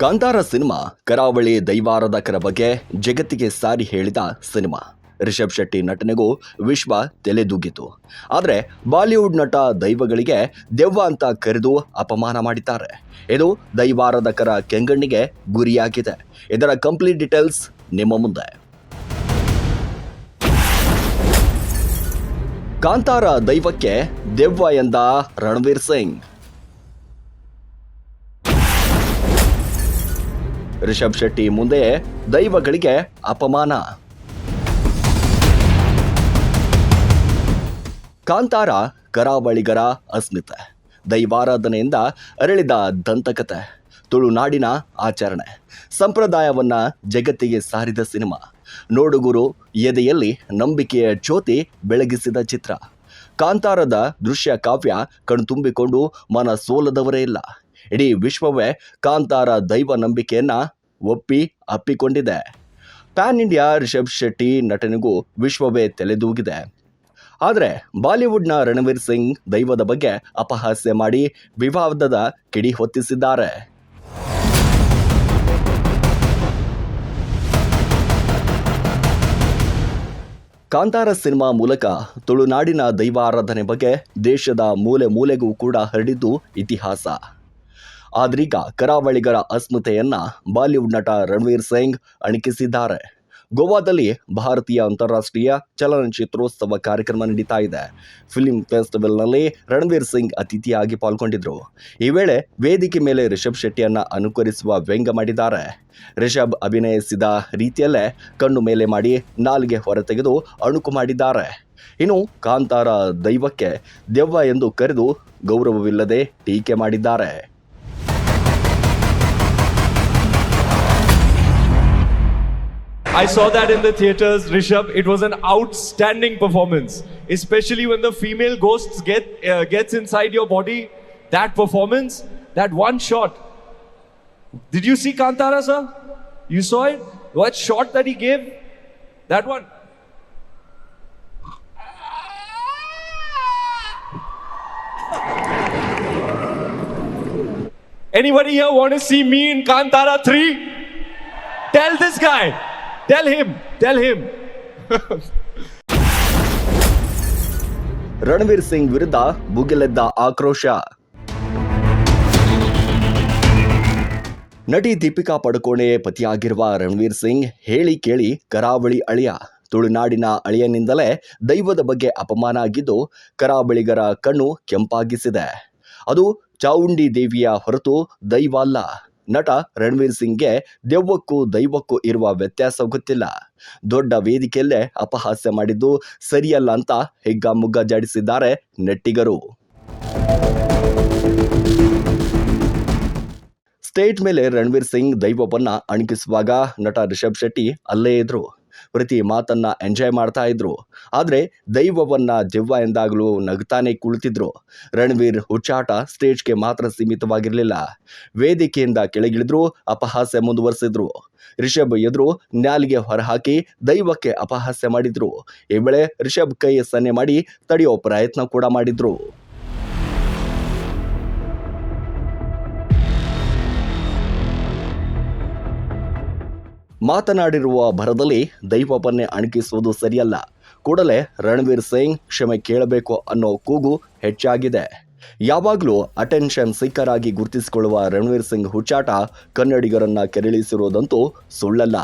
Kantara cinema, ಕರಾವಳಿ ದೈವಾರಾಧಕರ ಬಗ್ಗೆ ಜಗತ್ತಿಗೆ ಸಾರಿ ಹೇಳಿದ ಸಿನಿಮಾ. ರಿಷಬ್ ಶೆಟ್ಟಿ ನಟನೆಗೂ ವಿಶ್ವ ತಲೆದೂಗಿತು. ಆದರೆ ಬಾಲಿವುಡ್ ನಟ ದೈವಗಳಿಗೆ ದೆವ್ವ ಅಂತ ಕರೆದು ಅಪಮಾನ ಮಾಡಿದ್ದಾರೆ. ಇದು ದೈವಾರಾಧಕರ ಕೆಂಗಣ್ಣಿಗೆ ಗುರಿಯಾಗಿದೆ. ಇದರ ಕಂಪ್ಲೀಟ್ ಡೀಟೇಲ್ಸ್ ನಿಮ್ಮ ಮುಂದೆ. ಕಾಂತಾರ ದೈವಕ್ಕೆ ದೆವ್ವ ಎಂದ ರಣವೀರ್ ಸಿಂಗ್. ರಿಷಬ್ ಶೆಟ್ಟಿ ಮುಂದೆ ದೈವಗಳಿಗೆ ಅಪಮಾನ. ಕಾಂತಾರ ಕರಾವಳಿಗರ ಅಸ್ಮಿತೆ. ದೈವಾರಾಧನೆಯಿಂದ ಅರಳಿದ ದಂತಕತೆ, ತುಳುನಾಡಿನ ಆಚರಣೆ, ಸಂಪ್ರದಾಯವನ್ನ ಜಗತ್ತಿಗೆ ಸಾರಿದ ಸಿನಿಮಾ. ನೋಡುಗುರು ಎದೆಯಲ್ಲಿ ನಂಬಿಕೆಯ ಜ್ಯೋತಿ ಬೆಳಗಿಸಿದ ಚಿತ್ರ. ಕಾಂತಾರದ ದೃಶ್ಯ ಕಾವ್ಯ ಕಣ್ತುಂಬಿಕೊಂಡು ಮನ ಸೋಲದವರೇ ಇಲ್ಲ. ಇಡೀ ವಿಶ್ವವೇ ಕಾಂತಾರ ದೈವ ನಂಬಿಕೆಯನ್ನ ಒಪ್ಪಿ ಅಪ್ಪಿಕೊಂಡಿದೆ. ಪ್ಯಾನ್ ಇಂಡಿಯಾ ರಿಷಬ್ ಶೆಟ್ಟಿ ನಟನೆಗೂ ವಿಶ್ವವೇ ತಲೆದೂಗಿದೆ. ಆದರೆ ಬಾಲಿವುಡ್ನ ರಣವೀರ್ ಸಿಂಗ್ ದೈವದ ಬಗ್ಗೆ ಅಪಹಾಸ್ಯ ಮಾಡಿ ವಿವಾದದ ಕಿಡಿ ಹೊತ್ತಿಸಿದ್ದಾರೆ. ಕಾಂತಾರ ಸಿನಿಮಾ ಮೂಲಕ ತುಳುನಾಡಿನ ದೈವಾರಾಧನೆ ಬಗ್ಗೆ ದೇಶದ ಮೂಲೆ ಮೂಲೆಗೂ ಕೂಡ ಹರಡಿದ್ದು ಇತಿಹಾಸ. ಆದ್ರೀಗ ಕರಾವಳಿಗರ ಅಸ್ಮಿತೆಯನ್ನ ಬಾಲಿವುಡ್ ನಟ ರಣವೀರ್ ಸಿಂಗ್ ಅಣಕಿಸಿದ್ದಾರೆ. ಗೋವಾದಲ್ಲಿ ಭಾರತೀಯ ಅಂತಾರಾಷ್ಟ್ರೀಯ ಚಲನಚಿತ್ರೋತ್ಸವ ಕಾರ್ಯಕ್ರಮ ನಡೀತಾ ಇದೆ. ಫಿಲ್ಮ್ ಫೆಸ್ಟಿವಲ್ನಲ್ಲಿ ರಣವೀರ್ ಸಿಂಗ್ ಅತಿಥಿಯಾಗಿ ಪಾಲ್ಗೊಂಡಿದ್ರು. ಈ ವೇಳೆ ವೇದಿಕೆ ಮೇಲೆ ರಿಷಬ್ ಶೆಟ್ಟಿಯನ್ನ ಅನುಕರಿಸುವ ವ್ಯಂಗ್ಯ ಮಾಡಿದ್ದಾರೆ. ರಿಷಬ್ ಅಭಿನಯಿಸಿದ ರೀತಿಯಲ್ಲೇ ಕಣ್ಣು ಮೇಲೆ ಮಾಡಿ ನಾಲ್ಗೆ ಹೊರತೆಗೆದು ಅಣುಕು ಮಾಡಿದ್ದಾರೆ. ಇನ್ನು ಕಾಂತಾರ ದೈವಕ್ಕೆ ದೆವ್ವ ಎಂದು ಕರೆದು ಗೌರವವಿಲ್ಲದೆ ಟೀಕೆ ಮಾಡಿದ್ದಾರೆ. I saw that in the theaters, Rishabh. It was an outstanding performance, especially when the female ghosts get uh, gets inside your body. That performance, that one shot. Did you see Kantara, sir? You saw it. What shot that he gave? That one. Anybody here want to see me in Kantara 3? Tell this guy. Tell him. Tell him. Ranveer Singh ವಿರುದ್ಧ ಭುಗಿಲೆದ್ದ ಆಕ್ರೋಶ ನಟಿ ದೀಪಿಕಾ ಪಡುಕೋಣೆ ಪತಿಯಾಗಿರುವ ರಣವೀರ್ ಸಿಂಗ್ ಹೇಳಿ ಕೇಳಿ ಕರಾವಳಿ ಅಳಿಯ ತುಳುನಾಡಿನ ಅಳಿಯನಿಂದಲೇ ದೈವದ ಬಗ್ಗೆ ಅಪಮಾನ ಆಗಿದ್ದು ಕರಾವಳಿಗರ ಕಣ್ಣು ಕೆಂಪಾಗಿಸಿದೆ ಅದು ಚಾವುಂಡಿ ದೇವಿಯ ಹೊರತು ದೈವ ಅಲ್ಲ ನಟ ರಣವೀರ್ ಸಿಂಗ್ಗೆ ದೆವ್ವಕ್ಕೂ ದೈವಕ್ಕೂ ಇರುವ ವ್ಯತ್ಯಾಸ ಗೊತ್ತಿಲ್ಲ. ದೊಡ್ಡ ವೇದಿಕೆಯಲ್ಲೇ ಅಪಹಾಸ್ಯ ಮಾಡಿದ್ದು ಸರಿಯಲ್ಲ ಅಂತ ಹಿಗ್ಗಾಮುಗ್ಗ ಜಾಡಿಸಿದ್ದಾರೆ ನೆಟ್ಟಿಗರು. ಸ್ಟೇಟ್ ಮೇಲೆ ರಣವೀರ್ ಸಿಂಗ್ ದೈವವನ್ನ ಅಣಕಿಸುವಾಗ ನಟ ರಿಷಬ್ ಶೆಟ್ಟಿ ಅಲ್ಲೇ ಇದ್ರು. ಪ್ರತಿ ಮಾತನ್ನ ಎಂಜಾಯ್ ಮಾಡ್ತಾ ಇದ್ರು. ಆದರೆ ದೈವವನ್ನ ದೆವ್ವ ಎಂದಾಗಲೂ ನಗ್ತಾನೆ ಕುಳಿತಿದ್ರು. ರಣವೀರ್ ಹುಚ್ಚಾಟ ಸ್ಟೇಜ್ಗೆ ಮಾತ್ರ ಸೀಮಿತವಾಗಿರಲಿಲ್ಲ. ವೇದಿಕೆಯಿಂದ ಕೆಳಗಿಳಿದ್ರು, ಅಪಹಾಸ್ಯ ಮುಂದುವರೆಸಿದ್ರು. ರಿಷಬ್ ಎದುರು ನ್ಯಾಲಿಗೆ ಹೊರಹಾಕಿ ದೈವಕ್ಕೆ ಅಪಹಾಸ್ಯ ಮಾಡಿದ್ರು. ಈ ವೇಳೆ ರಿಷಬ್ ಕೈ ಸನ್ನೆ ಮಾಡಿ ತಡೆಯೋ ಪ್ರಯತ್ನ ಕೂಡ ಮಾಡಿದ್ರು. ಮಾತನಾಡಿರುವ ಭರದಲ್ಲಿ ದೈವವನ್ನೇ ಅಣಕಿಸುವುದು ಸರಿಯಲ್ಲ. ಕೂಡಲೇ ರಣವೀರ್ ಸಿಂಗ್ ಕ್ಷಮೆ ಕೇಳಬೇಕು ಅನ್ನೋ ಕೂಗು ಹೆಚ್ಚಾಗಿದೆ. ಯಾವಾಗಲೂ ಅಟೆನ್ಷನ್ ಸಿಕ್ಕರಾಗಿ ಗುರುತಿಸಿಕೊಳ್ಳುವ ರಣವೀರ್ ಸಿಂಗ್ ಹುಚ್ಚಾಟ ಕನ್ನಡಿಗರನ್ನ ಕೆರಳಿಸಿರುವುದಂತೂ ಸುಳ್ಳಲ್ಲ.